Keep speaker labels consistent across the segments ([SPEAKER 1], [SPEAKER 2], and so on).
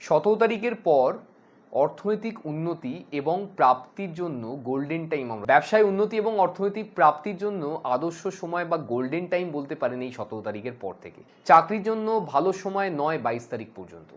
[SPEAKER 1] সতেরো তারিখের পর অর্থনৈতিক উন্নতি এবং প্রাপ্তির জন্য গোল্ডেন টাইম আমরা ব্যবসায় উন্নতি এবং অর্থনৈতিক প্রাপ্তির জন্য আদর্শ সময় বা গোল্ডেন টাইম বলতে পারেন এই সতেরো তারিখের পর থেকে। চাকরির জন্য ভালো সময় নয় বাইশ তারিখ পর্যন্ত।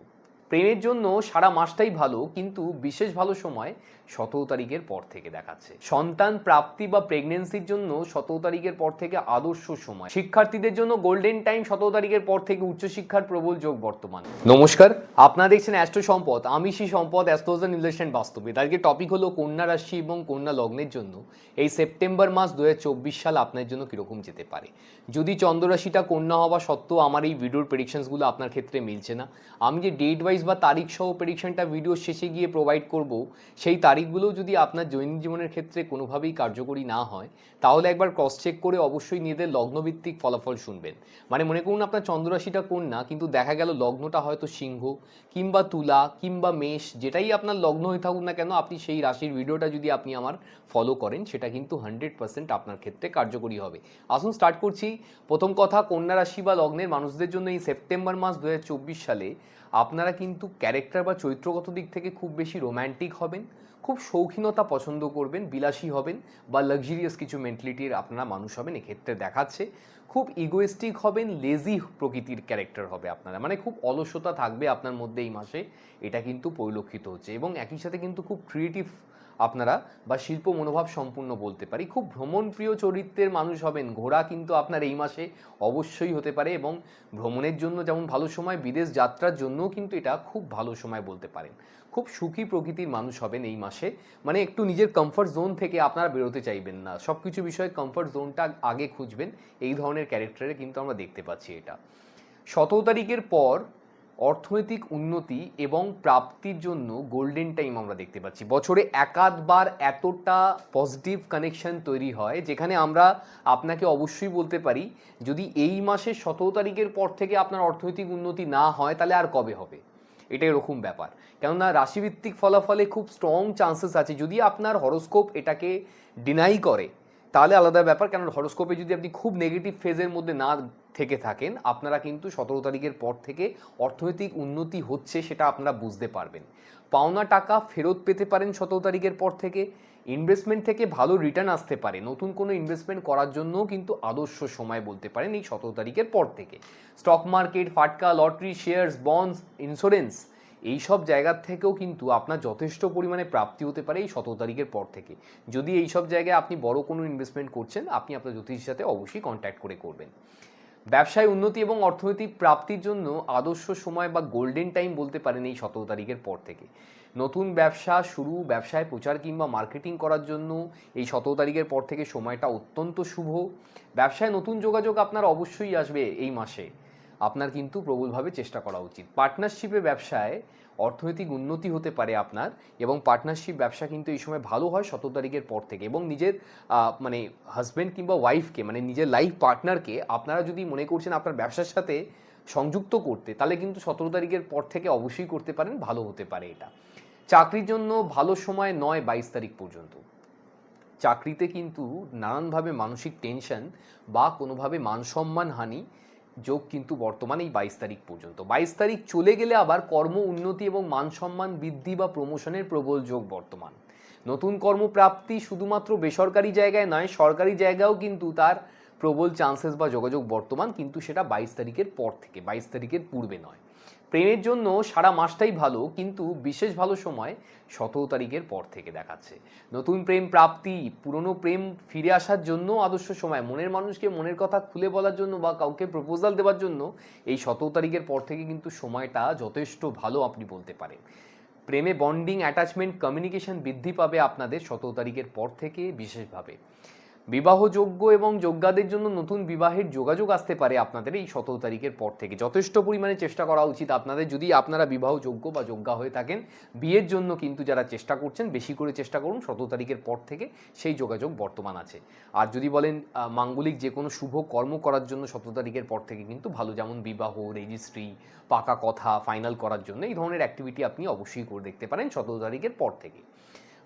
[SPEAKER 1] প্রেমের জন্য সারা মাসটাই ভালো, কিন্তু বিশেষ ভালো সময় সতেরো তারিখের পর থেকে দেখাচ্ছে। সন্তান প্রাপ্তি বা প্রেগনেন্সির জন্য সতেরো তারিখের পর থেকে আদর্শ সময়। শিক্ষার্থীদের জন্য গোল্ডেন টাইম সতেরো তারিখের পর থেকে উচ্চশিক্ষার প্রবল যোগ বর্তমান। নমস্কার, আপনারা দেখছেন অ্যাস্ট্রো সম্পদ। আমি সেই সম্পদ অ্যাস্ট্রোজন ইনভেস্টমেন্ট বাস্তবিক আজকে টপিক হলো কন্যা রাশি এবং কন্যা লগ্নের জন্য। এই সেপ্টেম্বর মাস দু সাল আপনার জন্য কীরকম যেতে পারে? যদি চন্দ্ররাশিটা কন্যা হওয়া সত্ত্বেও আমার এই ভিডিওর প্রেডিকশনসগুলো আপনার ক্ষেত্রে মিলছে না, আমি যে ডেট ওয়াইজ বা তারিখ সহ প্রেডিকশনটা ভিডিও শেষে গিয়ে প্রোভাইড করব, সেই তারিখগুলো যদি আপনার দৈনিক জীবনের ক্ষেত্রে কোনোভাবেই কার্যকরী না হয়, তাহলে একবার ক্রস চেক করে অবশ্যই নিজেদের লগ্নভিত্তিক ফলাফল শুনবেন। মানে মনে করুন আপনার চন্দ্ররাশিটা কন্যা, কিন্তু দেখা গেল লগ্নটা হয়তো সিংহ, কিংবা তুলা, কিংবা মেষ, যেটাই আপনার লগ্ন হয়ে থাকুক না কেন, আপনি সেই রাশির ভিডিওটা যদি আপনি আমার ফলো করেন, সেটা কিন্তু হান্ড্রেড পার্সেন্ট আপনার ক্ষেত্রে কার্যকরী হবে। আসুন স্টার্ট করছি। প্রথম কথা, কন্যা রাশি বা লগ্নের মানুষদের জন্য এই সেপ্টেম্বর মাস দু হাজার চব্বিশ সালে আপনারা কিন্তু ক্যারেক্টার বা চরিত্রগত দিক থেকে খুব বেশি রোম্যান্টিক হবেন, খুব শৌখিনতা পছন্দ করবেন, বিলাসী হবেন বা লাক্সারিয়াস কিছু মেন্টালিটির আপনারা মানুষ হবেন, এক্ষেত্রে দেখাচ্ছে খুব ইগোয়েস্টিক হবেন লেজি প্রকৃতির ক্যারেক্টার হবে আপনারা। মানে খুব অলসতা থাকবে আপনার মধ্যে এই মাসে, এটা কিন্তু পরিলক্ষিত হচ্ছে। এবং একই সাথে কিন্তু খুব ক্রিয়েটিভ আপনারা বা শিল্প মনোভাব সম্পূর্ণ বলতে পারি। খুব ভ্রমণপ্রিয় চরিত্রের মানুষ হবেন। ঘোরা কিন্তু আপনার এই মাসে অবশ্যই হতে পারে এবং ভ্রমণের জন্য যেমন ভালো সময়, বিদেশ যাত্রার জন্যও কিন্তু এটা খুব ভালো সময় বলতে পারেন। খুব সুখী প্রকৃতির মানুষ হবেন এই মাসে। মানে একটু নিজের কমফর্ট জোন থেকে আপনারা বেরোতে চাইবেন না। সব কিছু বিষয়ে কমফর্ট জোনটা আগে খুঁজবেন। এই ধরনের ক্যারেক্টারে কিন্তু আমরা দেখতে পাচ্ছি এটা। সতেরো তারিখের পর অর্থনৈতিক উন্নতি এবং প্রাপ্তির জন্য গোল্ডেন টাইম আমরা দেখতে পাচ্ছি। বছরে একাধবার এতটা পজিটিভ কানেকশন তৈরি হয়, যেখানে আমরা আপনাকে অবশ্যই বলতে পারি, যদি এই মাসের সতেরো তারিখের পর থেকে আপনার অর্থনৈতিক উন্নতি না হয়, তাহলে আর কবে হবে? এটা এরকম ব্যাপার। কেননা রাশিভিত্তিক ফলাফলে খুব স্ট্রং চান্সেস আছে, যদি আপনার হরোস্কোপ এটাকে ডিনাই করে, তাহলে আলাদা ব্যাপার। কারণ হরোস্কোপে যদি আপনি খুব নেগেটিভ ফেজের মধ্যে না থেকে থাকেন, আপনারা কিন্তু সতেরো তারিখের পর থেকে অর্থনৈতিক উন্নতি হচ্ছে সেটা আপনারা বুঝতে পারবেন। পাওনা টাকা ফেরত পেতে পারেন সতেরো তারিখের পর থেকে। ইনভেস্টমেন্ট থেকে ভালো রিটার্ন আসতে পারে। নতুন কোনো ইনভেস্টমেন্ট করার জন্যও কিন্তু আদর্শ সময় বলতে পারেন এই সতেরো তারিখের পর থেকে। স্টক মার্কেট ফাটকা লটারি শেয়ার্স বন্ডস ইন্স্যুরেন্স এই সব জায়গার থেকেও কিন্তু আপনার যথেষ্ট পরিমাণে প্রাপ্তি হতে পারে এই সতেরো তারিখের পর থেকে। যদি এই সব জায়গায় আপনি বড় কোনো ইনভেস্টমেন্ট করছেন, আপনি আপনার জ্যোতিষের সাথে অবশ্যই কন্ট্যাক্ট করে করবেন। ব্যবসায় উন্নতি এবং অর্থনৈতিক প্রাপ্তির জন্য আদর্শ সময় বা গোল্ডেন টাইম বলতে পারেন এই সতেরো তারিখের পর থেকে। নতুন ব্যবসা শুরু, ব্যবসায় প্রচার কিংবা মার্কেটিং করার জন্য এই সতেরো তারিখের পর থেকে সময়টা অত্যন্ত শুভ। ব্যবসায় নতুন যোগাযোগ আপনার অবশ্যই আসবে এই মাসে। আপনার কিন্তু প্রবলভাবে চেষ্টা করা উচিত। পার্টনারশিপে ব্যবসায় অর্থনৈতিক উন্নতি হতে পারে আপনার এবং পার্টনারশিপ ব্যবসা কিন্তু এই সময় ভালো হয় সতেরো তারিখের পর থেকে এবং নিজের মানে হাজব্যান্ড কিংবা ওয়াইফকে মানে নিজের লাইফ পার্টনারকে আপনারা যদি মনে করছেন আপনার ব্যবসার সাথে সংযুক্ত করতে, তাহলে কিন্তু সতেরো তারিখের পর থেকে অবশ্যই করতে পারেন, ভালো হতে পারে এটা। চাকরির জন্য ভালো সময় নয় বাইশ তারিখ পর্যন্ত। চাকরিতে কিন্তু নানানভাবে মানসিক টেনশন বা কোনোভাবে মান সম্মান হানি যোগ কিন্তু বর্তমানে এই বাইশ তারিখ পর্যন্ত। বাইশ তারিখ চলে গেলে আবার কর্ম উন্নতি এবং মান সম্মান বৃদ্ধি বা প্রমোশনের প্রবল যোগ বর্তমান। নতুন কর্মপ্রাপ্তি শুধুমাত্র বেসরকারি জায়গায় নয়, সরকারি জায়গাও কিন্তু তার প্রবল চান্সেস বা যোগাযোগ বর্তমান, কিন্তু সেটা বাইশ তারিখের পর থেকে, বাইশ তারিখের পূর্বে নয়। প্রেমের জন্য সারা মাসটাই ভালো, কিন্তু বিশেষ ভালো সময় সতেরো তারিখের পর থেকে দেখাচ্ছে। নতুন প্রেম প্রাপ্তি, পুরনো প্রেম ফিরে আসার জন্য আদর্শ সময়, মনের মানুষকে মনের কথা খুলে বলার জন্য বা কাউকে প্রপোজাল দেওয়ার জন্য এই সতেরো তারিখের পর থেকে কিন্তু সময়টা যথেষ্ট ভালো আপনি বলতে পারেন। প্রেমে বন্ডিং অ্যাটাচমেন্ট কমিউনিকেশন বৃদ্ধি পাবে আপনাদের সতেরো তারিখের পর থেকে বিশেষভাবে। বিবাহযোগ্য এবং যোগ্যাদের জন্য নতুন বিবাহের যোগাযোগ আসতে পারে আপনাদের এই সতেরো তারিখের পর থেকে। যথেষ্ট পরিমাণে চেষ্টা করা উচিত আপনাদের। যদি আপনারা বিবাহযোগ্য বা যোগ্যা হয়ে থাকেন, বিয়ের জন্য কিন্তু যারা চেষ্টা করছেন, বেশি করে চেষ্টা করুন সতেরো তারিখের পর থেকে সেই যোগাযোগ বর্তমান আছে। আর যদি বলেন মাঙ্গলিক যে কোনো শুভ কর্ম করার জন্য সতেরো তারিখের পর থেকে কিন্তু ভালো যেমন বিবাহ রেজিস্ট্রি পাকা কথা ফাইনাল করার জন্য এই ধরনের অ্যাক্টিভিটি আপনি অবশ্যই করে দেখতে পারেন সতেরো তারিখের পর থেকে।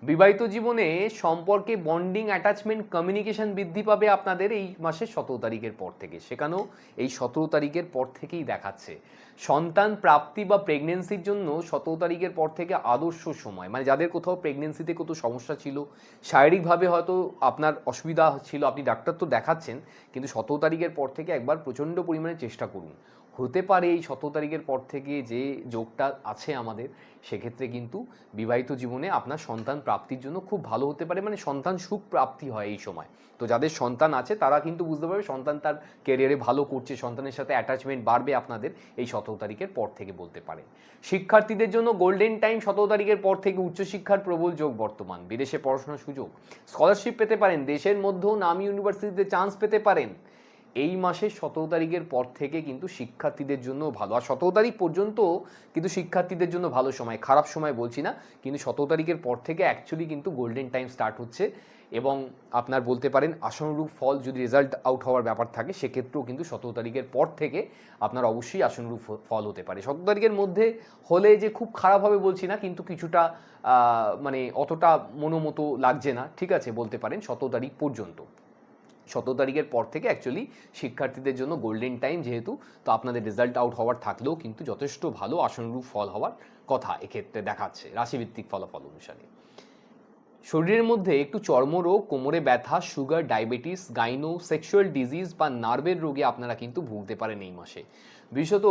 [SPEAKER 1] বিবাহিত জীবনে সম্পর্কে বন্ডিং অ্যাটাচমেন্ট কমিউনিকেশন বৃদ্ধি পাবে আপনাদের এই মাসের সতেরো তারিখের পর থেকে। সেখানেও এই সতেরো তারিখের পর থেকেই দেখাচ্ছে। সন্তান প্রাপ্তি বা প্রেগনেন্সির জন্য সতেরো তারিখের পর থেকে আদর্শ সময়। মানে যাদের কোথাও প্রেগনেন্সিতে কত সমস্যা ছিল, শারীরিকভাবে হয়তো আপনার অসুবিধা ছিল, আপনি ডাক্তার তো দেখাচ্ছেন, কিন্তু সতেরো তারিখের পর থেকে একবার প্রচণ্ড পরিমাণে চেষ্টা করুন। হতে পারে এই সতেরো তারিখের পর থেকে যে যোগটা আছে আমাদের, সেক্ষেত্রে কিন্তু বিবাহিত জীবনে আপনার সন্তান প্রাপ্তির জন্য খুব ভালো হতে পারে মানে সন্তান সুখ প্রাপ্তি হয় এই সময়। তো যাদের সন্তান আছে, তারা কিন্তু বুঝতে পারবে সন্তান তার কেরিয়ারে ভালো করছে, সন্তানের সাথে অ্যাটাচমেন্ট বাড়বে আপনাদের এই সতেরো তারিখের পর থেকে বলতে পারেন। শিক্ষার্থীদের জন্য গোল্ডেন টাইম সতেরো তারিখের পর থেকে উচ্চশিক্ষার প্রবল যোগ বর্তমান। বিদেশে পড়াশোনার সুযোগ। স্কলারশিপ পেতে পারেন, দেশের মধ্যেও নামি ইউনিভার্সিটিতে চান্স পেতে পারেন। এই মাসের সতেরো তারিখের পর থেকে কিন্তু শিক্ষার্থীদের জন্য ভালো। আর সতেরো তারিখ পর্যন্ত কিন্তু শিক্ষার্থীদের জন্য ভালো সময়, খারাপ সময় বলছি না, কিন্তু সতেরো তারিখের পর থেকে অ্যাকচুয়ালি কিন্তু গোল্ডেন টাইম স্টার্ট হচ্ছে এবং আপনার বলতে পারেন আশানুরূপ ফল যদি রেজাল্ট আউট হওয়ার ব্যাপার থাকে, সেক্ষেত্রেও কিন্তু সতেরো তারিখের পর থেকে আপনার অবশ্যই আশানুরূপ ফ- ফল হতে পারে। সতেরো তারিখের মধ্যে হলে যে খুব খারাপ হবে বলছি না, কিন্তু কিছুটা মানে অতটা মনোমতো লাগছে না, ঠিক আছে, বলতে পারেন সতেরো তারিখ পর্যন্ত। সতেরো তারিখের পর থেকে অ্যাকচুয়ালি শিক্ষার্থীদের জন্য গোল্ডেন টাইম যেহেতু, তো আপনাদের রেজাল্ট আউট হওয়ার থাকলেও কিন্তু যথেষ্ট ভালো আসনরূপ ফল হওয়ার কথা এক্ষেত্রে দেখাচ্ছে। রাশিভিত্তিক ফলাফল অনুসারে। শরীরের মধ্যে একটু চর্মরোগ, কোমরে ব্যথা, sugar, diabetes, gynae, sexual disease বা নার্ভের রোগে আপনারা কিন্তু ভুগতে পারেন এই মাসে। বিশেষত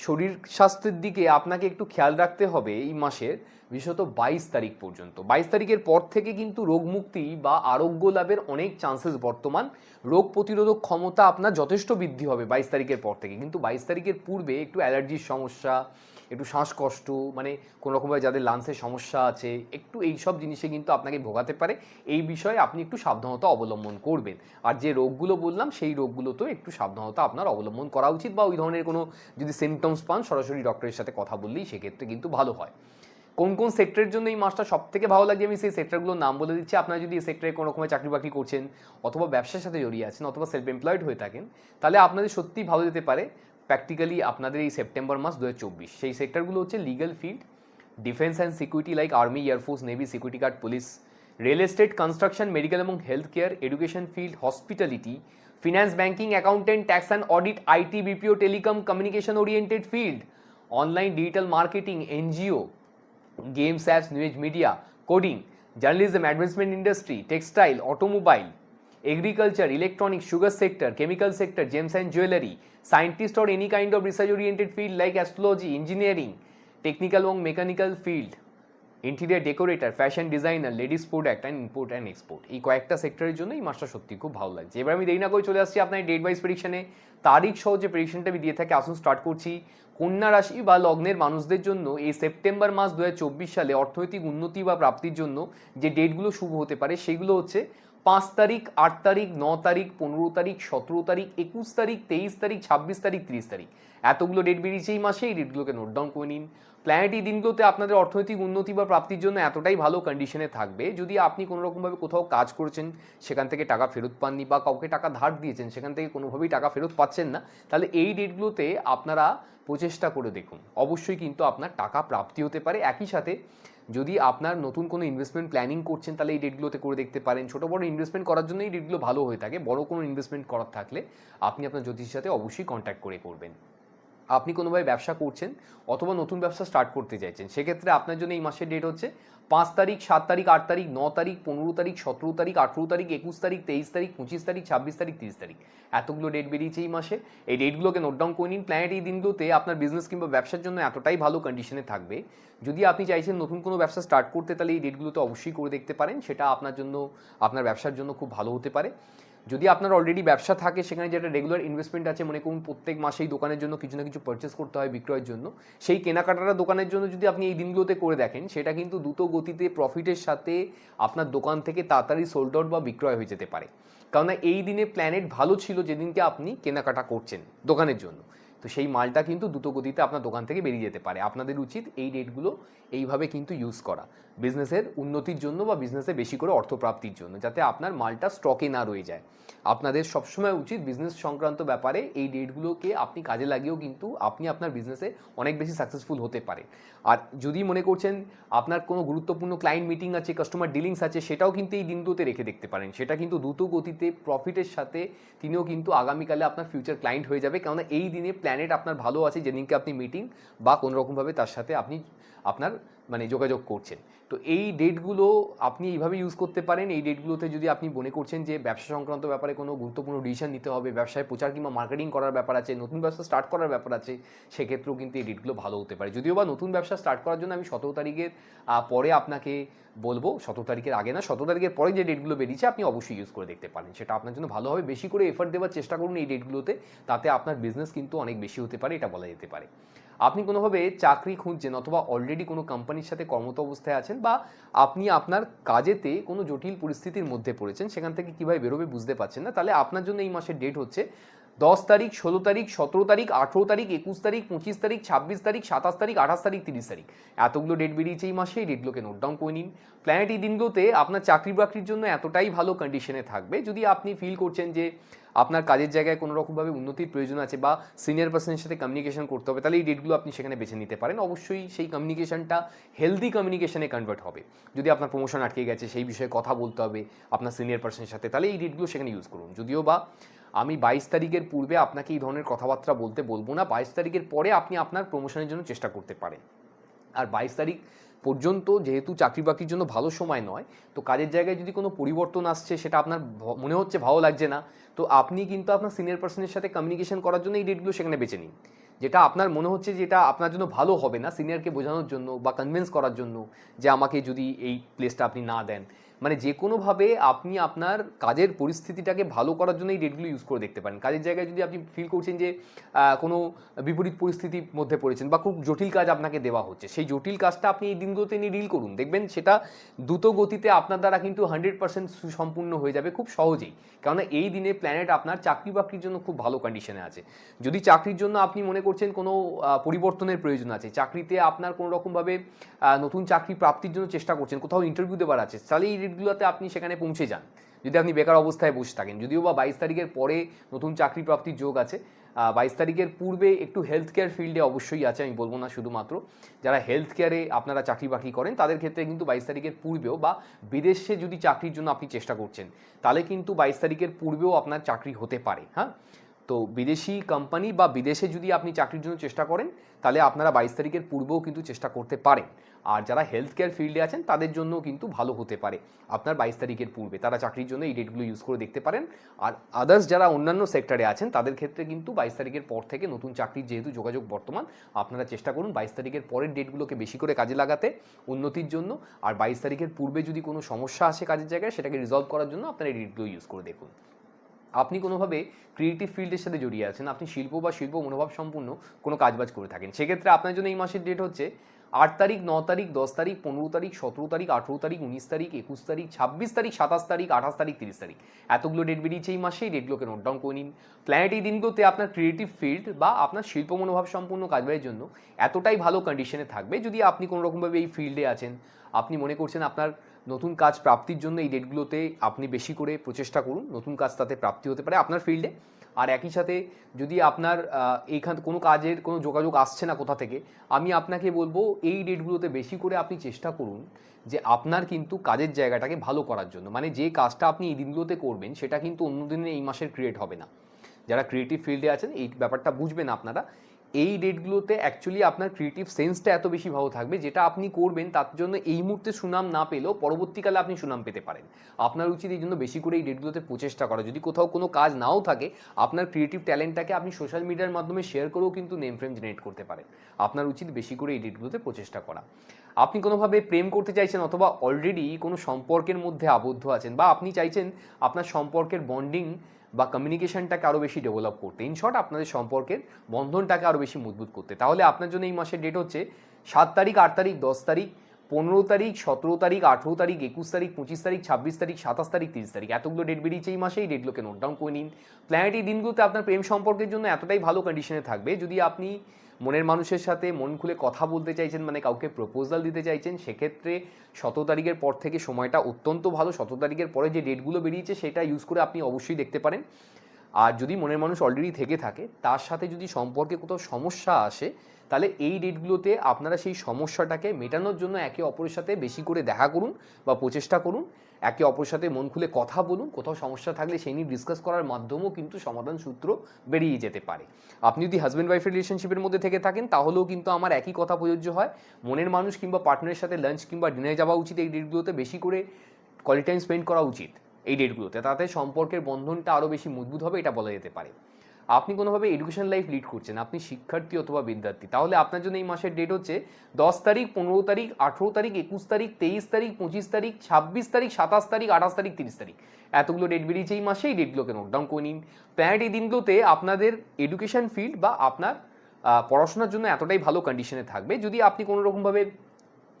[SPEAKER 1] শরীর স্বাস্থ্যের দিকে আপনাকে একটু খেয়াল রাখতে হবে এই মাসের, বিশেষত বাইশ তারিখ পর্যন্ত। বাইশ তারিখের পর থেকে কিন্তু রোগমুক্তি বা আরোগ্য লাভের অনেক চান্সেস বর্তমান। রোগ প্রতিরোধক ক্ষমতা আপনার যথেষ্ট বৃদ্ধি হবে বাইশ তারিখের পর থেকে। কিন্তু বাইশ তারিখের পূর্বে একটু অ্যালার্জির সমস্যা একটু শ্বাসকষ্ট মানে কোনো রকমভাবে যাদের লাংসের সমস্যা আছে, একটু এই সব জিনিসে কিন্তু আপনাকে ভোগাতে পারে। এই বিষয়ে আপনি একটু সাবধানতা অবলম্বন করবেন। আর যে রোগগুলো বললাম, সেই রোগগুলোতেও একটু সাবধানতা আপনার অবলম্বন করা উচিত বা ওই ধরনের কোনো যদি সিমটমস পান, সরাসরি ডক্টরের সাথে কথা বললেই সেক্ষেত্রে কিন্তু ভালো হয়। কোন কোন সেক্টরের জন্য এই মাসটা সব থেকে ভালো লাগে? আমি সেই সেক্টরগুলোর নাম বলে দিচ্ছি। আপনারা যদি এই সেক্টরে কোনো রকমের চাকরি বাকরি করছেন অথবা ব্যবসার সাথে জড়িয়ে আছেন অথবা সেলফ এমপ্লয়েড হয়ে থাকেন, তাহলে আপনাদের সত্যিই ভালো যেতে পারে। প্র্যাকটিক্যালি আপনাদের এই সেপ্টেম্বর মাস দু হাজার চব্বিশ। সেই সেক্টরগুলো হচ্ছে legal field defence and security like army air force navy security guard police real estate construction medical এবং health care education field hospitality finance banking accountant tax and audit IT BPO telecom communication oriented field online digital marketing NGO games apps news media coding journalism advertisement industry textile automobile agriculture electronics sugar sector chemical sector gems and jewellery scientist or any kind of research oriented field like astrology engineering technical এবং mechanical field interior decorator fashion designer ladies product and import and export এই কয়েকটা সেক্টরের জন্য এই মাসটা সত্যি খুব ভালো লাগছে। এবার আমি দেরি না করে চলে আসছি আপনার ডেট ওয়াইজ প্রেডিকশনে তারিখ সহ যে প্রেডিকশনটা আমি দিয়ে থাকি, আসুন স্টার্ট করছি। কন্যা রাশি বা লগ্নের মানুষদের জন্য এই সেপ্টেম্বর মাস দু হাজার চব্বিশ সালে অর্থনৈতিক উন্নতি বা প্রাপ্তির জন্য যে ডেটগুলো শুভ হতে পারে, সেগুলো হচ্ছে পাঁচ তারিখ, আট তারিখ, ন তারিখ, পনেরো তারিখ, সতেরো তারিখ, একুশ তারিখ, তেইশ তারিখ, ছাব্বিশ তারিখ, তিরিশ তারিখ। এতগুলো ডেট বেরিয়েছে এই মাসে, এই ডেটগুলোকে নোট ডাউন করে নিন। প্ল্যানেট এই দিনগুলোতে আপনাদের অর্থনৈতিক উন্নতি বা প্রাপ্তির জন্য এতটাই ভালো কন্ডিশনে থাকবে, যদি আপনি কোনো রকমভাবে কোথাও কাজ করেছেন, সেখান থেকে টাকা ফেরত পাননি বা কাউকে টাকা ধার দিয়েছেন, সেখান থেকে কোনোভাবেই টাকা ফেরত পাচ্ছেন না, তাহলে এই ডেটগুলোতে আপনারা প্রচেষ্টা করে দেখুন। অবশ্যই কিন্তু আপনার টাকা প্রাপ্তি হতে পারে। একই সাথে যদি আপনার নতুন কোনো ইনভেস্টমেন্ট প্ল্যানিং করছেন, তাহলে এই ডেটগুলোতে করে দেখতে পারেন। ছোটো বড় ইনভেস্টমেন্ট করার জন্য এই ডেটগুলো ভালো হয়ে থাকে। বড় কোনো ইনভেস্টমেন্ট করার থাকলে আপনি আপনার জ্যোতিষের সাথে অবশ্যই কন্ট্যাক্ট করে করবেন। আপনি কোনোভাবে ব্যবসা করছেন অথবা নতুন ব্যবসা স্টার্ট করতে চাইছেন, সেক্ষেত্রে আপনার জন্য এই মাসের ডেট হচ্ছে পাঁচ তারিখ, সাত তারিখ, আট তারিখ, ন তারিখ, পনেরো তারিখ, সতেরো তারিখ, আঠেরো তারিখ, একুশ তারিখ, তেইশ তারিখ, পঁচিশ তারিখ, ছাব্বিশ তারিখ, তিরিশ তারিখ। এতগুলো ডেট বেরিয়েছে এই মাসে। এই ডেটগুলোকে নোট ডাউন করে নিন। প্ল্যানেট এই দিনগুলোতে আপনার বিজনেস কিংবা ব্যবসার জন্য এতটাই ভালো কন্ডিশনে থাকবে। যদি আপনি চাইছেন নতুন কোনো ব্যবসা স্টার্ট করতে, তাহলে এই ডেটগুলোতে অবশ্যই করে দেখতে পারেন। সেটা আপনার জন্য, আপনার ব্যবসার জন্য খুব ভালো হতে পারে। যদি আপনার অলরেডি ব্যবসা থাকে, সেখানে যেটা রেগুলার ইনভেস্টমেন্ট আছে, মনে করুন প্রত্যেক মাসেই দোকানের জন্য কিছু না কিছু পারচেস করতে হয় বিক্রয়ের জন্য, সেই কেনাকাটাটা দোকানের জন্য যদি আপনি এই দিনগুলোতে করে দেখেন, সেটা কিন্তু দ্রুত গতিতে প্রফিটের সাথে আপনার দোকান থেকে তাড়াতাড়ি সোল্ড আউট বা বিক্রয় হয়ে যেতে পারে। কারণ এই দিনে প্ল্যানেট ভালো ছিল যেদিনকে আপনি কেনাকাটা করছেন দোকানের জন্য। তো সেই মালটা কিন্তু দ্রুত গতিতে আপনার দোকান থেকে বেরিয়ে যেতে পারে। আপনাদের উচিত এই ডেটগুলো এইভাবে কিন্তু ইউজ করা। বিজনেসের উন্নতির জন্য বা বিজনেসে বেশি করে অর্থপ্রাপ্তির জন্য, যাতে আপনার মালটা স্টকে না রয়ে যায়। আপনাদের সবসময় উচিত বিজনেস সংক্রান্ত ব্যাপারে এই ডেটগুলোকে আপনি কাজে লাগিয়েও কিন্তু আপনি আপনার বিজনেসে অনেক বেশি সাকসেসফুল হতে পারে। আর যদি মনে করছেন আপনার কোনো গুরুত্বপূর্ণ ক্লায়েন্ট মিটিং আছে কাস্টমার ডিলিংস আছে, সেটাও কিন্তু এই দিনগুলোতে রেখে দেখতে পারেন। সেটা কিন্তু দ্রুত গতিতে প্রফিটের সাথে তিনিও কিন্তু আগামীকালে আপনার ফিউচার ক্লায়েন্ট হয়ে যাবে। কেননা এই দিনে প্ল্যানেট আপনার ভালো আছে, যেদিনকে আপনি মিটিং বা কোনো রকমভাবে তার সাথে আপনি আপনার মানে যোগাযোগ করছেন। তো এই ডেটগুলো আপনি এইভাবে ইউজ করতে পারেন। এই ডেটগুলোতে যদি আপনি মনে করছেন যে ব্যবসা সংক্রান্ত ব্যাপারে কোনো গুরুত্বপূর্ণ ডিসিশন নিতে হবে, ব্যবসায় প্রচার কিংবা মার্কেটিং করার ব্যাপার আছে, নতুন ব্যবসা স্টার্ট করার ব্যাপার আছে, সেক্ষেত্রেও কিন্তু এই ডেটগুলো ভালো হতে পারে। যদিও বা নতুন ব্যবসা স্টার্ট করার জন্য আমি সতেরো তারিখের পরে আপনাকে বলব, সতেরো তারিখের আগে না, সতেরো তারিখের পরে যে ডেটগুলো বেরিয়েছে আপনি অবশ্যই ইউজ করে দেখতে পারেন। সেটা আপনার জন্য ভালো হবে। বেশি করে এফার্ট দেওয়ার চেষ্টা করুন এই ডেটগুলোতে তাতে আপনার বিজনেস কিন্তু অনেক বেশি হতে পারে, এটা বলা যেতে পারে। আপনি কোনোভাবে চাকরি খুঁজছেন অথবা অলরেডি কোনো কোম্পানির সাথে কর্মত অবস্থায় আছেন বা আপনি আপনার কাজেতে কোনো জটিল পরিস্থিতির মধ্যে পড়েছেন, সেখান থেকে কীভাবে বেরোবে বুঝতে পারছেন না, তাহলে আপনার জন্য এই মাসের ডেট হচ্ছে দশ তারিখ, ষোলো তারিখ, সতেরো তারিখ, আঠেরো তারিখ, একুশ তারিখ, পঁচিশ তারিখ, ছাব্বিশ তারিখ, সাতাশ তারিখ, আঠাশ তারিখ, তিরিশ তারিখ। এতগুলো ডেট বেরিয়েছে এই মাসে, এই ডেটগুলোকে নোট ডাউন করে নিন। প্ল্যানেট এই দিনগুলোতে আপনার চাকরি বাকরির জন্য এতটাই ভালো কন্ডিশনে থাকবে, যদি আপনি ফিল করছেন যে আপনার কাজের জায়গায় কোনো রকমভাবে উন্নতির প্রয়োজন আছে বা সিনিয়র পার্সনের সাথে কমিউনিকেশন করতে হবে, তাহলে এই ডেটগুলো আপনি সেখানে বেছে নিতে পারেন। অবশ্যই সেই কমিউনিকেশনটা হেলদি কমিউনিকেশনে কনভার্ট হবে। যদি আপনার প্রমোশন আটকে গেছে, সেই বিষয়ে কথা বলতে হবে আপনার সিনিয়র পার্সনের সাথে, তাহলে এই ডেটগুলো সেখানে ইউজ করুন। যদিও বা আমি বাইশ তারিখের পূর্বে আপনাকে এই ধরনের কথাবার্তা বলতে বলব না। বাইশ তারিখের পরে আপনি আপনার প্রমোশনের জন্য চেষ্টা করতে পারেন। আর বাইশ তারিখ পর্যন্ত যেহেতু চাকরি বাকরির জন্য ভালো সময় নয়, তো কাজের জায়গায় যদি কোনো পরিবর্তন আসছে সেটা আপনার মনে হচ্ছে ভালো লাগছে না, তো আপনি কিন্তু আপনার সিনিয়র পার্সনের সাথে কমিউনিকেশন করার জন্য এই ডেটগুলো সেখানে বেছে নিন। যেটা আপনার মনে হচ্ছে যেটা আপনার জন্য ভালো হবে না সিনিয়রকে বোঝানোর জন্য বা কনভিন্স করার জন্য যে আমাকে যদি এই প্লেসটা আপনি না দেন। মানে যে কোনোভাবে আপনি আপনার কাজের পরিস্থিতিটাকে ভালো করার জন্য এই ডেটগুলো ইউজ করে দেখতে পারেন। কাজের জায়গায় যদি আপনি ফিল করছেন যে কোনো বিপরীত পরিস্থিতির মধ্যে পড়েছেন বা খুব জটিল কাজ আপনাকে দেওয়া হচ্ছে, সেই জটিল কাজটা আপনি এই দিনগুলোতে নিয়ে ডিল করুন। দেখবেন সেটা দ্রুত গতিতে আপনার দ্বারা কিন্তু হান্ড্রেড পার্সেন্ট সুসম্পূর্ণ হয়ে যাবে খুব সহজেই। কেননা এই দিনে প্ল্যানেট আপনার চাকরি বাকরির জন্য খুব ভালো কন্ডিশনে আছে। যদি চাকরির জন্য আপনি মনে করছেন কোনো পরিবর্তনের প্রয়োজন আছে, চাকরিতে আপনার কোনো রকমভাবে নতুন চাকরি প্রাপ্তির জন্য চেষ্টা করছেন, কোথাও ইন্টারভিউ দেওয়ার আছে, তাহলে এই ডেটগুলোতে আপনি সেখানে পৌঁছে যান, যদি আপনি বেকার অবস্থায় বসে থাকেন। যদিও বা বাইশ তারিখের পরে নতুন চাকরি প্রাপ্তির যোগ আছে বাইশ তারিখের পূর্বে একটু হেলথ কেয়ার ফিল্ডে অবশ্যই আছে, আমি বলব না শুধুমাত্র। যারা হেলথ কেয়ারে আপনারা চাকরি বাকরি করেন, তাদের ক্ষেত্রে কিন্তু বাইশ তারিখের পূর্বেও বা বিদেশে যদি চাকরির জন্য আপনি চেষ্টা করছেন, তাহলে কিন্তু বাইশ তারিখের পূর্বেও আপনার চাকরি হতে পারে হ্যাঁ? তো বিদেশি কোম্পানি বা বিদেশে যদি আপনি চাকরির জন্য চেষ্টা করেন, তাহলে আপনারা বাইশ তারিখের পূর্বেও কিন্তু চেষ্টা করতে পারেন। আর যারা হেলথ কেয়ার ফিল্ডে আছেন, তাদের জন্য কিন্তু ভালো হতে পারে। আপনার বাইশ তারিখের পূর্বে তারা চাকরির জন্য এই ডেটগুলো ইউজ করে দেখতে পারেন। আর আদার্স যারা অন্যান্য সেক্টরে আছেন, তাদের ক্ষেত্রে কিন্তু বাইশ তারিখের পর থেকে নতুন চাকরির যেহেতু যোগাযোগ বর্তমান, আপনারা চেষ্টা করুন বাইশ তারিখের পরের ডেটগুলোকে বেশি করে কাজে লাগাতে উন্নতির জন্য। আর বাইশ তারিখের পূর্বে যদি কোনো সমস্যা আসে কাজের জায়গায়, সেটাকে রিজলভ করার জন্য আপনারা এই ডেটগুলো ইউজ করে দেখুন। আপনি কোনোভাবে ক্রিয়েটিভ ফিল্ডের সাথে জড়িয়ে আছেন, আপনি শিল্প বা শিল্প মনোভাব সম্পূর্ণ কোনো কাজবাজ করে থাকেন, সেক্ষেত্রে আপনার জন্য এই মাসের ডেট হচ্ছে আট তারিখ, ন তারিখ, দশ তারিখ, পনেরো তারিখ, সতেরো তারিখ, আঠেরো তারিখ, উনিশ তারিখ, একুশ তারিখ, ছাব্বিশ তারিখ, সাতাশ তারিখ, আঠাশ তারিখ, তিরিশ তারিখ। এতগুলো ডেট বেরিয়েছে এই মাসে এই ডেটগুলোকে নোট ডাউন করে নিন। প্ল্যানেট এই দিনগুলোতে আপনার ক্রিয়েটিভ ফিল্ড বা আপনার শিল্প মনোভাব সম্পূর্ণ কাজবাজের জন্য এতটাই ভালো কন্ডিশনে থাকবে, যদি আপনি কোনোরকমভাবে এই ফিল্ডে আছেন, আপনি মনে করছেন আপনার নতুন কাজ প্রাপ্তির জন্য এই ডেটগুলোতে আপনি বেশি করে প্রচেষ্টা করুন। নতুন কাজ তাতে প্রাপ্তি হতে পারে আপনার ফিল্ডে। আর একই সাথে যদি আপনার এইখান, কোনো কাজের কোনো যোগাযোগ আসছে না কোথা থেকে, আমি আপনাকে বলব এই ডেটগুলোতে বেশি করে আপনি চেষ্টা করুন যে আপনার কিন্তু কাজের জায়গাটাকে ভালো করার জন্য। মানে যে কাজটা আপনি এই দিনগুলোতে করবেন, সেটা কিন্তু অন্য দিনে এই মাসের ক্রিয়েট হবে না। যারা ক্রিয়েটিভ ফিল্ডে আছেন, এই ব্যাপারটা বুঝবেন আপনারা। এই ডেটগুলোতে অ্যাকচুয়ালি আপনার ক্রিয়েটিভ সেন্সটা এত বেশি ভালো থাকবে, যেটা আপনি করবেন, তার জন্য এই মুহূর্তে সুনাম না পেলেও পরবর্তীকালে আপনি সুনাম পেতে পারেন। আপনার উচিত এই জন্য বেশি করে এই ডেটগুলোতে প্রচেষ্টা করা। যদি কোথাও কোনো কাজ নাও থাকে, আপনার ক্রিয়েটিভ ট্যালেন্টটাকে আপনি সোশ্যাল মিডিয়ার মাধ্যমে শেয়ার করেও কিন্তু নেম ফ্রেম জেনারেট করতে পারেন। আপনার উচিত বেশি করে এই ডেটগুলোতে প্রচেষ্টা করা। আপনি কোনোভাবে প্রেম করতে চাইছেন অথবা অলরেডি কোনো সম্পর্কের মধ্যে আবদ্ধ আছেন বা আপনি চাইছেন আপনার সম্পর্কের বন্ডিং বা কমিউনিকেশনটাকে আরও বেশি ডেভেলপ করতে। ইন শর্ট আপনাদের সম্পর্কের বন্ধনটাকে আরও বেশি মজবুত করতে। তাহলে আপনার জন্য এই মাসের ডেট হচ্ছে সাত তারিখ, আট তারিখ, দশ তারিখ। পনেরো তারিখ, সতেরো তারিখ, আঠেরো তারিখ, একুশ তারিখ, পঁচিশ তারিখ, ছাব্বিশ তারিখ, সাতাশ তারিখ, তিরিশ তারিখ। এতগুলো ডেট বেরিয়েছে এই মাসে এই ডেটগুলোকে নোট ডাউন করে নিন। প্ল্যানেট এই দিনগুলোতে আপনার প্রেম সম্পর্কের জন্য এতটাই ভালো কন্ডিশনে থাকবে, যদি আপনি মনের মানুষের সাথে মন খুলে কথা বলতে চাইছেন মানে কাউকে প্রপোজাল দিতে চাইছেন, সেক্ষেত্রে সতেরো তারিখের পর থেকে সময়টা অত্যন্ত ভালো। সতেরো তারিখের পরে যে ডেটগুলো বেরিয়েছে, সেটা ইউজ করে আপনি অবশ্যই দেখতে পারেন। আর যদি মনের মানুষ অলরেডি থেকে থাকে, তার সাথে যদি সম্পর্কে কোথাও সমস্যা আসে তাহলে এই ডেটগুলোতে আপনারা সেই সমস্যাটাকে মেটানোর জন্য একে অপরের সাথে বেশি করে দেখা করুন বা প্রচেষ্টা করুন। একে অপরের সাথে মন খুলে কথা বলুন, কোথাও সমস্যা থাকলে সেই নিয়ে ডিসকাস করার মাধ্যমেও কিন্তু সমাধান সূত্র বেরিয়ে যেতে পারে। আপনি যদি হাজব্যান্ড ওয়াইফের রিলেশনশিপের মধ্যে থেকে থাকেন, তাহলেও কিন্তু আমার একই কথা প্রযোজ্য হয়। মনের মানুষ কিংবা পার্টনারের সাথে লাঞ্চ কিংবা ডিনারে যাওয়া উচিত এই ডেটগুলোতে বেশি করে কোয়ালিটি টাইম স্পেন্ড করা উচিত এই ডেটগুলোতে তাতে সম্পর্কের বন্ধনটা আরও বেশি মজবুত হবে, এটা বলা যেতে পারে। আপনি কোনোভাবে এডুকেশন লাইফ লিড করছেন, আপনি শিক্ষার্থী অথবা বিদ্যার্থী, তাহলে আপনার জন্য এই মাসের ডেট হচ্ছে দশ তারিখ, পনেরো তারিখ, আঠেরো তারিখ, একুশ তারিখ, তেইশ তারিখ, পঁচিশ তারিখ, ছাব্বিশ তারিখ, সাতাশ তারিখ, আঠাশ তারিখ, তিরিশ তারিখ। এতগুলো ডেট বেরিয়েছে এই মাসে, এই ডেটগুলোকে নোট ডাউন করে নিন। প্যারেন্ট এই দিনগুলোতে আপনাদের এডুকেশন ফিল্ড বা আপনার পড়াশোনার জন্য এতটাই ভালো কন্ডিশনে থাকবে, যদি আপনি কোনো রকমভাবে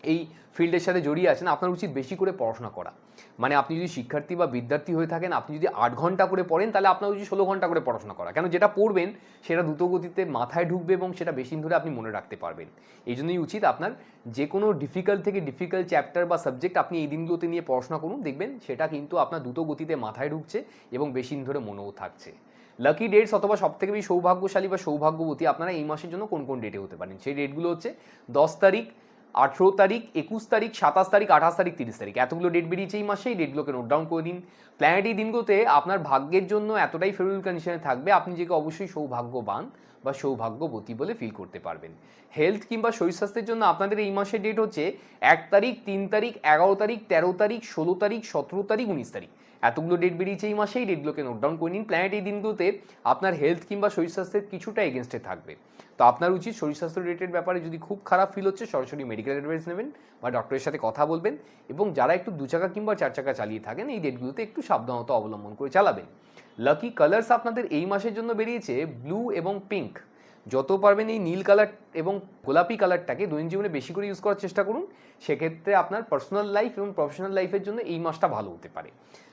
[SPEAKER 1] এই ফিল্ডের সাথে জড়িয়ে আছেন, আপনার উচিত বেশি করে পড়াশোনা করা। মানে আপনি যদি শিক্ষার্থী বা বিদ্যার্থী হয়ে থাকেন, আপনি যদি আট ঘণ্টা করে পড়েন, তাহলে আপনার উচিত ষোলো ঘণ্টা করে পড়াশোনা করা। কেন যেটা পড়বেন, সেটা দ্রুত গতিতে মাথায় ঢুকবে এবং সেটা বেশি ধরে আপনি মনে রাখতে পারবেন। এই জন্যই উচিত আপনার যে কোনো ডিফিকাল্ট থেকে ডিফিকাল্ট চ্যাপ্টার বা সাবজেক্ট আপনি এই দিনগুলোতে নিয়ে পড়াশোনা করুন, দেখবেন সেটা কিন্তু আপনার দ্রুত গতিতে মাথায় ঢুকছে এবং বেশি ধরে মনেও থাকছে। লাকি ডেটস অথবা সব থেকে বেশি সৌভাগ্যশালী বা সৌভাগ্যবতী আপনারা এই মাসের জন্য কোন কোন ডেটে হতে পারেন? সেই ডেটগুলো হচ্ছে দশ তারিখ আঠেরো তারিখ, একুশ তারিখ, সাতাশ তারিখ, আঠাশ তারিখ, তিরিশ তারিখ। এতগুলো ডেট বেরিয়েছে এই মাসে এই ডেটগুলোকে নোট ডাউন করে দিন। প্ল্যানেট এই দিনগুলোতে আপনার ভাগ্যের জন্য এতটাই ফেভারেবল কন্ডিশনে থাকবে, আপনি যেকে অবশ্যই সৌভাগ্যবান বা সৌভাগ্যবতী বলে ফিল করতে পারবেন। হেলথ কিংবা শরীর স্বাস্থ্যের জন্য আপনাদের এই মাসের ডেট হচ্ছে এক তারিখ, তিন তারিখ, এগারো তারিখ, তেরো তারিখ, ষোলো তারিখ, সতেরো তারিখ, উনিশ তারিখ। এতগুলো ডেট বেরিয়েছে এই মাসেই ডেটগুলোকে নোট ডাউন করে নিন। প্ল্যানেট এই দিনগুলোতে আপনার হেলথ কিংবা শরীর স্বাস্থ্যের কিছুটা এগেনস্টে থাকবে। তো আপনার উচিত শরীর স্বাস্থ্য রিলেটেড ব্যাপারে যদি খুব খারাপ ফিল হচ্ছে, সরাসরি মেডিকেল অ্যাডভাইস নেবেন বা ডক্টরের সাথে কথা বলবেন এবং যারা একটু দু চাকা কিংবা চার চাকা চালিয়ে থাকেন, এই ডেটগুলোতে একটু সাবধানতা অবলম্বন করে চালাবেন। লাকি কালার্স আপনাদের এই মাসের জন্য বেরিয়েছে ব্লু এবং পিঙ্ক যত পারবেন এই নীল কালার এবং গোলাপি কালারটাকে দৈনন্দিন জীবনে বেশি করে ইউজ করার চেষ্টা করুন। সেক্ষেত্রে আপনার পার্সোনাল লাইফ এবং প্রফেশনাল লাইফের জন্য এই মাসটা ভালো হতে পারে।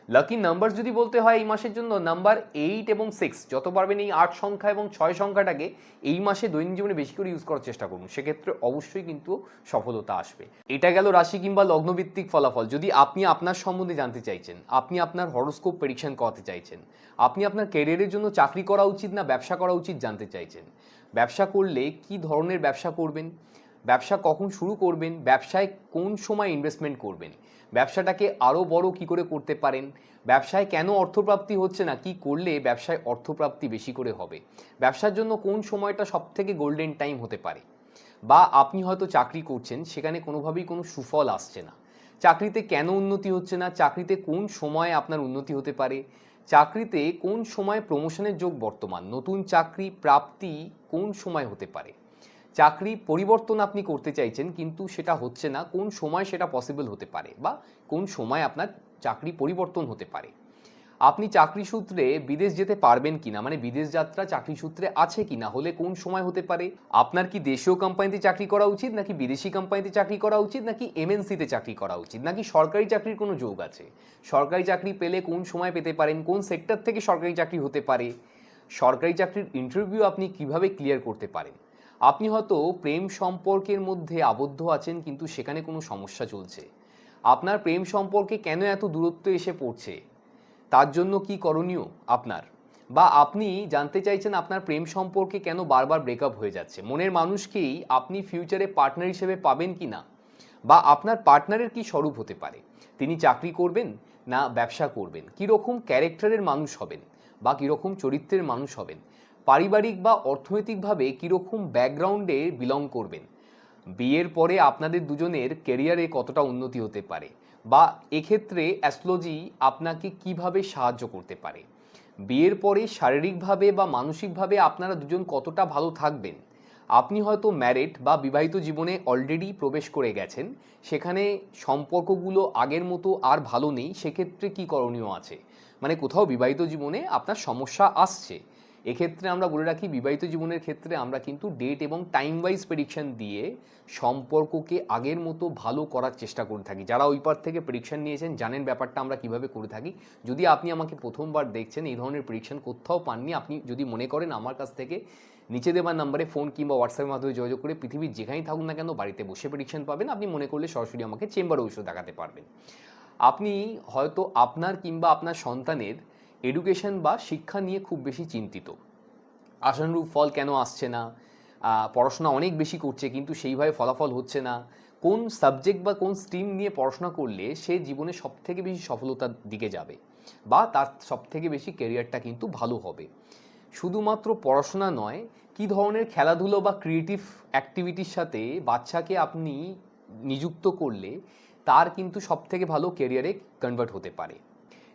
[SPEAKER 1] লাকি নাম্বার যদি বলতে হয় এই মাসের জন্য নাম্বার এইট এবং সিক্স যত পারবেন এই আট সংখ্যা এবং ছয় সংখ্যাটাকে এই মাসে দৈনন্দিন জীবনে বেশি করে ইউজ করার চেষ্টা করুন। সেক্ষেত্রে অবশ্যই কিন্তু সফলতা আসবে। এটা গেল রাশি কিংবা লগ্নভিত্তিক ফলাফল। যদি আপনি আপনার সম্বন্ধে জানতে চাইছেন, আপনি আপনার হরোস্কোপ প্রেডিকশন করাতে চাইছেন, আপনি আপনার ক্যারিয়ারের জন্য চাকরি করা উচিত না, ব্যবসা করা উচিত জানতে চাইছেন, ব্যবসা করলে কি ধরনের ব্যবসা করবেন? ব্যবসা কখন শুরু করবেন? ব্যবসায় কোন সময় ইনভেস্টমেন্ট করবেন? ব্যবসাটাকে আরও বড় কি করে করতে পারেন? ব্যবসায় কেন অর্থপ্রাপ্তি হচ্ছে না? কি করলে ব্যবসায় অর্থপ্রাপ্তি বেশি করে হবে? ব্যবসার জন্য কোন সময়টা সব থেকে গোল্ডেন টাইম হতে পারে? বা আপনি হয়তো চাকরি করছেন, সেখানে কোনোভাবেই কোনো সুফল আসছে না। চাকরিতে কেন উন্নতি হচ্ছে না? চাকরিতে কোন সময়ে আপনার উন্নতি হতে পারে? চাকরিতে কোন সময় প্রমোশনের যোগ বর্তমান? নতুন চাকরি প্রাপ্তি কোন সময় হতে পারে? চাকরি পরিবর্তন আপনি করতে চাইছেন, কিন্তু সেটা হচ্ছে না, কোন সময় সেটা পসিবল হতে পারে বা কোন সময় আপনার চাকরি পরিবর্তন হতে পারে। আপনি চাকরি সূত্রে বিদেশ যেতে পারবেন কিনা মানে বিদেশ যাত্রা চাকরি সূত্রে আছে কিনা, হলে কোন সময় হতে পারে? আপনার কি দেশীয় কোম্পানিতে চাকরি করা উচিত, নাকি বিদেশি কোম্পানিতে চাকরি করা উচিত, নাকি এমএনসিতে চাকরি করা উচিত, নাকি সরকারি চাকরির কোনো যোগ আছে? সরকারি চাকরি পেলে কোন সময় পেতে পারেন, কোন সেক্টর থেকে সরকারি চাকরি হতে পারে? সরকারি চাকরির ইন্টারভিউ আপনি কীভাবে ক্লিয়ার করতে পারেন? আপনি হয়তো প্রেম সম্পর্কের মধ্যে আবদ্ধ আছেন, কিন্তু সেখানে কোনো সমস্যা চলছে। আপনার প্রেম সম্পর্কে কেন এত দূরত্ব এসে পড়ছে? তার জন্য কি করণীয় আপনার? বা আপনি জানতে চাইছেন আপনার প্রেম সম্পর্কে কেন বারবার ব্রেকআপ হয়ে যাচ্ছে? মনের মানুষকেই আপনি ফিউচারে পার্টনার হিসেবে পাবেন কি না? বা আপনার পার্টনারের কি স্বরূপ হতে পারে? তিনি চাকরি করবেন না ব্যবসা করবেন? কীরকম ক্যারেক্টারের মানুষ হবেন? বা কীরকম চরিত্রের মানুষ হবেন? পারিবারিক বা অর্থনৈতিকভাবে কীরকম ব্যাকগ্রাউন্ডে বিলং করবেন? বিয়ের পরে আপনাদের দুজনের কেরিয়ারে কতটা উন্নতি হতে পারে? বা এক্ষেত্রে অ্যাস্ট্রোলজি আপনাকে কীভাবে সাহায্য করতে পারে? বিয়ের পরে শারীরিকভাবে বা মানসিকভাবে আপনারা দুজন কতটা ভালো থাকবেন? আপনি হয়তো ম্যারেড বা বিবাহিত জীবনে অলরেডি প্রবেশ করে গেছেন। সেখানে সম্পর্কগুলো আগের মতো আর ভালো নেই। সেক্ষেত্রে কি করণীয় আছে? মানে কোথাও বিবাহিত জীবনে আপনার সমস্যা আসছে। এক্ষেত্রে আমরা বলে রাখি, বিবাহিত জীবনের ক্ষেত্রে আমরা কিন্তু ডেট এবং টাইম ওয়াইজ প্রেডিকশন দিয়ে সম্পর্ককে আগের মতো ভালো করার চেষ্টা করে থাকি। যারা ওই পার থেকে প্রেডিকশন নিয়েছেন, জানেন ব্যাপারটা আমরা কীভাবে করে থাকি। যদি আপনি আমাকে প্রথমবার দেখছেন, এই ধরনের প্রেডিকশন কোথাও পাননি, আপনি যদি মনে করেন আমার কাছ থেকে নিচে দেওয়ার নাম্বারে ফোন কিংবা হোয়াটসঅ্যাপের মাধ্যমে যোগাযোগ করে পৃথিবীর যেখানেই থাকুন না কেন বাড়িতে বসে প্রেডিকশন পাবেন। আপনি মনে করলে সরাসরি আমাকে চেম্বারে ওষুধ দেখাতে পারবেন। আপনি হয়তো আপনার কিংবা আপনার সন্তানের এডুকেশন বা শিক্ষা নিয়ে খুব বেশি চিন্তিত। আশানুরূপ ফল কেন আসছে না? পড়াশোনা অনেক বেশি করছে, কিন্তু সেইভাবে ফলাফল হচ্ছে না। কোন সাবজেক্ট বা কোন স্ট্রিম নিয়ে পড়াশোনা করলে সে জীবনে সব থেকে বেশি সফলতার দিকে যাবে? বা তার সব থেকে বেশি ক্যারিয়ারটা কিন্তু ভালো হবে। শুধুমাত্র পড়াশোনা নয়, কি ধরনের খেলাধুলো বা ক্রিয়েটিভ অ্যাক্টিভিটির সাথে বাচ্চাকে আপনি নিযুক্ত করলে তার কিন্তু সব থেকে ভালো ক্যারিয়ারে কনভার্ট হতে পারে।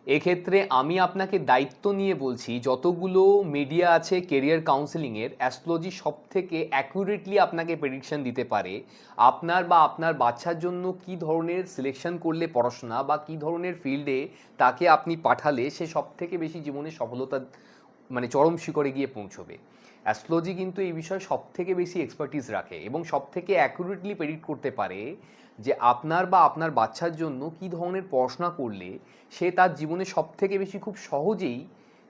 [SPEAKER 1] এক্ষেত্রে আমি আপনাকে দায়িত্ব নিয়ে বলছি, যতগুলো মিডিয়া আছে কেরিয়ার কাউন্সেলিংয়ের অ্যাস্ট্রোলজি সব থেকে অ্যাকুরেটলি আপনাকে প্রেডিকশন দিতে পারে। আপনার বা আপনার বাচ্চার জন্য কি ধরনের সিলেকশন করলে পড়াশোনা বা কি ধরনের ফিল্ডে তাকে আপনি পাঠালে সে সব থেকে বেশি জীবনে সফলতা মানে চরম শিখরে গিয়ে পৌঁছবে। অ্যাস্ট্রোলজি কিন্তু এই বিষয়ে সব থেকে বেশি এক্সপার্টিস রাখে এবং সব থেকে অ্যাকুরেটলি প্রেডিক্ট করতে পারে যে আপনার বা আপনার বাচ্চার জন্য কি ধরনের পড়াশোনা করলে সে তার জীবনে সব থেকে বেশি খুব সহজেই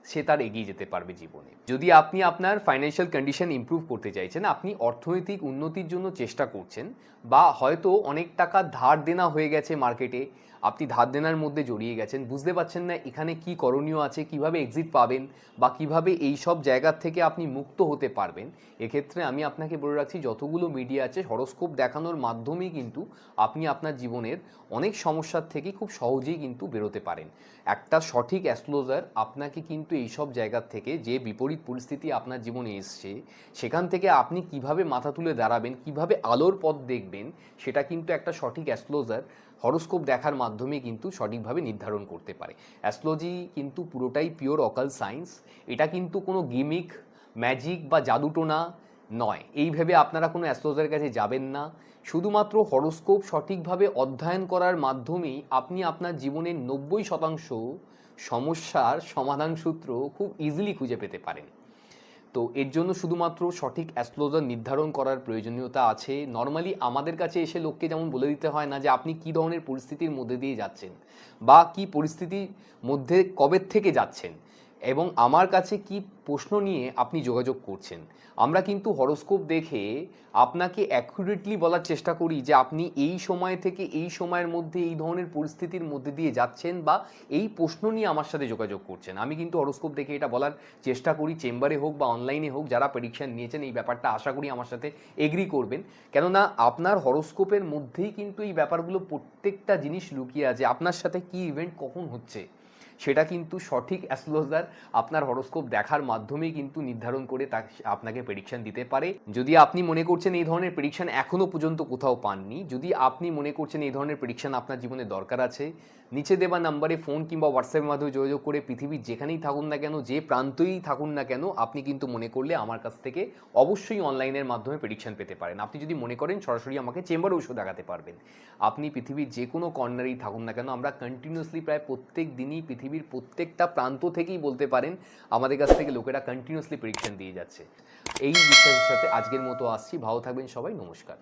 [SPEAKER 1] সে তার এগিয়ে যেতে পারবে জীবনে? যদি আপনি আপনার ফাইন্যান্সিয়াল কন্ডিশন ইম্প্রুভ করতে চাইছেন, আপনি অর্থনৈতিক উন্নতির জন্য চেষ্টা করছেন বা হয়তো অনেক টাকা ধার দেনা হয়ে গেছে মার্কেটে আপনি ধার দেনার মধ্যে জড়িয়ে গেছেন, বুঝতে পারছেন না এখানে কি করণীয় আছে, কীভাবে এক্সিট পাবেন বা কীভাবে এই সব জায়গার থেকে আপনি মুক্ত হতে পারবেন, এক্ষেত্রে আমি আপনাকে বলে রাখছি যতগুলো মিডিয়া আছে হরস্কোপ দেখানোর মাধ্যমেই কিন্তু আপনি আপনার জীবনের অনেক সমস্যার থেকে খুব সহজেই কিন্তু বেরোতে পারেন। একটা সঠিক অ্যাস্ট্রোলজার আপনাকে কিন্তু এই সব জায়গার থেকে যে বিপরীত পরিস্থিতি আপনার জীবনে এসছে, সেখান থেকে আপনি কীভাবে মাথা তুলে দাঁড়াবেন, কীভাবে আলোর পথ দেখবেন, সেটা কিন্তু একটা সঠিক অ্যাস্ট্রোলজার হরোস্কোপ দেখার মাধ্যমে কিন্তু সঠিকভাবে নির্ধারণ করতে পারে। অ্যাস্ট্রোলজি কিন্তু পুরোটাই পিওর অকাল সায়েন্স। এটা কিন্তু কোনো গিমিক, ম্যাজিক বা জাদুটোনা নয়। এই ভেবে আপনারা কোনো অ্যাস্ট্রোলজারের কাছে যাবেন না। শুধুমাত্র হরোস্কোপ সঠিকভাবে অধ্যয়ন করার মাধ্যমেই আপনি আপনার জীবনের নব্বই শতাংশ সমস্যার সমাধান সূত্র খুব ইজিলি খুঁজে পেতে পারেন। তো এর জন্য শুধুমাত্র সঠিক অ্যাস্ট্রোলজার নির্ধারণ করার প্রয়োজনীয়তা আছে। নর্মালি আমাদের কাছে এসে লোককে যেমন বলে দিতে হয় না যে, আপনি কী ধরনের পরিস্থিতির মধ্যে দিয়ে যাচ্ছেন বা কি পরিস্থিতির মধ্যে কবে থেকে যাচ্ছেন? এবং আমার কাছে কি প্রশ্ন নিয়ে আপনি যোগাযোগ করছেন? আমরা কিন্তু হরোস্কোপ দেখে আপনাকে অ্যাকুরেটলি বলার চেষ্টা করি যে আপনি এই সময় থেকে এই সময়ের মধ্যে এই ধরনের পরিস্থিতির মধ্যে দিয়ে যাচ্ছেন বা এই প্রশ্ন নিয়ে আমার সাথে যোগাযোগ করছেন। আমি কিন্তু হরোস্কোপ দেখে এটা বলার চেষ্টা করি, চেম্বারে হোক বা অনলাইনে হোক, যারা প্রেডিকশন নিয়েছেন এই ব্যাপারটা আশা করি আমার সাথে এগ্রি করবেন। কেননা আপনার হরোস্কোপের মধ্যেই কিন্তু এই ব্যাপারগুলো প্রত্যেকটা জিনিস লুকিয়ে আছে। আপনার সাথে কি ইভেন্ট কখন হচ্ছে? সেটা কিন্তু সঠিক অ্যাস্ট্রোলজার আপনার হরোস্কোপ দেখার মাধ্যমেই কিন্তু নির্ধারণ করে তা আপনাকে প্রেডিকশন দিতে পারে। যদি আপনি মনে করছেন এই ধরনের প্রেডিকশন এখনও পর্যন্ত কোথাও পাননি, যদি আপনি মনে করছেন এই ধরনের প্রেডিকশন আপনার জীবনে দরকার আছে, নিচে দেওয়া নাম্বারে ফোন কিংবা হোয়াটসঅ্যাপের মাধ্যমে যোগাযোগ করে পৃথিবীর যেখানেই থাকুন না কেন, যে প্রান্তই থাকুন না কেন, আপনি কিন্তু মনে করলে আমার কাছ থেকে অবশ্যই অনলাইনের মাধ্যমে প্রেডিকশন পেতে পারেন। আপনি যদি মনে করেন সরাসরি আমাকে চেম্বারে ওষুধ দেখাতে পারবেন। আপনি পৃথিবীর যে কোনো কর্নারেই থাকুন না কেন, আমরা কন্টিনিউসলি প্রায় প্রত্যেক দিনই পৃথিবীর প্রত্যেকটা প্রান্ত থেকেই বলতে পারেন, আমাদের কাছ থেকে লোকেরা কন্টিনিউসলি প্রেডিকশন দিয়ে যাচ্ছে। এই বিষয়ের সাথে আজকের মতো আসছি। ভালো থাকবেন সবাই। নমস্কার।